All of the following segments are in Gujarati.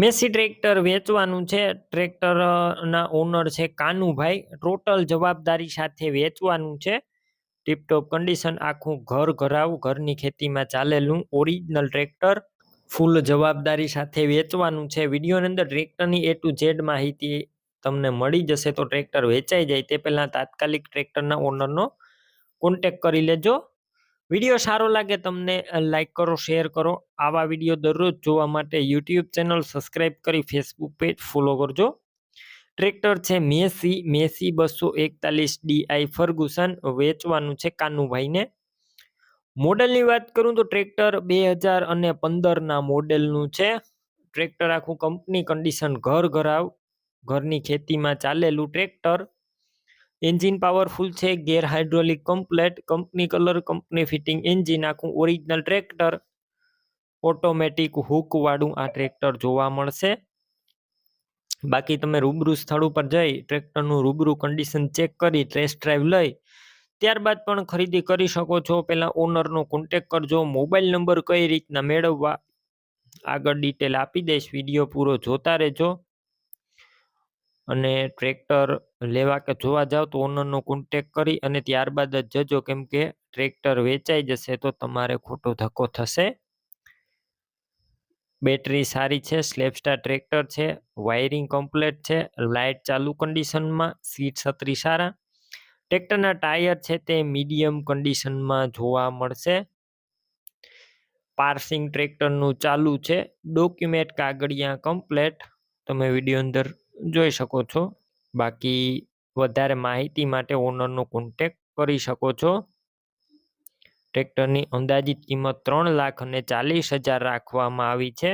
મેસી ટ્રેક્ટર વેચવાનું છે. ટ્રેક્ટરના ઓનર છે કાનુભાઈ. ટોટલ જવાબદારી સાથે વેચવાનું છે. ટીપટોપ કન્ડિશન આખું ઘર ઘરાવ, ઘરની ખેતીમાં ચાલેલું ઓરિજિનલ ટ્રેક્ટર. ફૂલ જવાબદારી સાથે વેચવાનું છે. વિડીયોની અંદર ટ્રેક્ટરની એ ટુ ઝેડ માહિતી તમને મળી જશે તો ટ્રેક્ટર વેચાઈ જાય તે પહેલાં તાત્કાલિક ટ્રેક્ટરના ઓનરનો કોન્ટેક કરી લેજો. વીડિયો સારો લાગે તમને લાઇક કરો શેર કરો. આવા વીડિયો દરરોજ જોવા માટે યુટ્યુબ ચેનલ સબસ્ક્રાઇબ કરી ફેસબુક પેજ ફોલો કરજો. ટ્રેક્ટર છે મેસી મેસી બસો એકતાલીસ ડીઆઈ ફર્ગુસન વેચવાનું છે કાનુભાઈને. મોડેલની વાત કરું તો ટ્રેક્ટર બે હજાર અને પંદરના મોડેલનું છે. ટ્રેક્ટર આખું કંપની કન્ડિશન ઘર ઘરાવ ઘરની ખેતીમાં ચાલેલું ટ્રેક્ટર એન્જિન પાવરફુલ છે, gear hydraulic complete, company colour, company fitting, engine આખું ઓરિજિનલ ટ્રેક્ટર, ઓટોમેટિક હુક વાળું આ ટ્રેક્ટર જોવા મળશે. બાકી તમે રૂબરૂ સ્થળ ઉપર જઈ ટ્રેક્ટરનું રૂબરૂ કન્ડિશન ચેક કરી ટેસ્ટ ડ્રાઈવ લઈ, ત્યારબાદ પણ ખરીદી કરી શકો છો. પહેલાં ઓનરનો કોન્ટેક કરજો મોબાઈલ નંબર કઈ રીતના મેળવવા, આગળ ડિટેલ આપી દઈશ વીડિયો પૂરો જોતા રહેજો. અને ટ્રેક્ટર લેવા કે જોવા જાવ તો ઓનરનો કોન્ટેક કરી અને ત્યારબાદ જ જજો કેમ કે ટ્રેક્ટર વેચાઈ જશે તો તમારે ખોટો ધક્કો થશે. બેટરી સારી છે સ્લેપસ્ટાર ટ્રેક્ટર છે વાયરિંગ કમ્પ્લેટ છે લાઇટ ચાલુ કન્ડિશનમાં સીટ છત્રી સારા. ટ્રેક્ટરના ટાયર છે તે મીડિયમ કન્ડિશનમાં જોવા મળશે. પાર્સિંગ ટ્રેક્ટરનું ચાલુ છે ડોક્યુમેન્ટ કાગળિયા કમ્પ્લેટ તમે વીડિયો અંદર જોઈ શકો છો. બાકી વધારે માહિતી માટે ઓનરનો કોન્ટેક કરી શકો છો. ટ્રેક્ટરની અંદાજિત કિંમત ત્રણ લાખ અને ચાલીસ હજાર રાખવામાં આવી છે.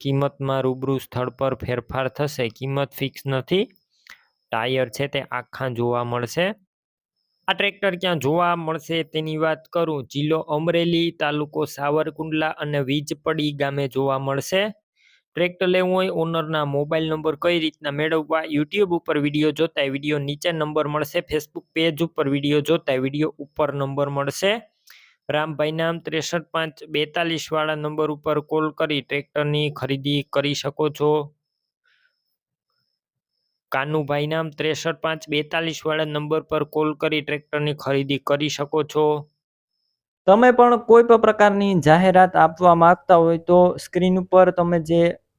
કિંમતમાં રૂબરૂ સ્થળ પર ફેરફાર થશે. કિંમત ફિક્સ નથી. ટાયર છે તે આખા જોવા મળશે. આ ટ્રેક્ટર ક્યાં જોવા મળશે તેની વાત કરું. જિલ્લો અમરેલી તાલુકો સાવરકુંડલા અને વીજપડી ગામે જોવા મળશે. ટ્રેક્ટર લેવું હોય ઓનરના મોબાઈલ નંબર કઈ રીતના મેળવવા યુટ્યુબ ઉપર વીડિયો જોતા વીડિયો નીચે નંબર મળશે ફેસબુક પેજ ઉપર વીડિયો જોતા વીડિયો ઉપર નંબર મળશે. રામભાઈ નામ ત્રેસઠ પાંચ બેતાલીસ વાળા નંબર ઉપર કોલ કરી ટ્રેક્ટરની ખરીદી કરી શકો છો. કાનુભાઈ નામ ત્રેસઠ પાંચ બેતાલીસ વાળા નંબર પર કોલ કરી ટ્રેક્ટરની ખરીદી કરી શકો છો. તમે પણ કોઈ પણ પ્રકારની જાહેરાત આપવા માંગતા હોય તો સ્ક્રીન ઉપર તમે જે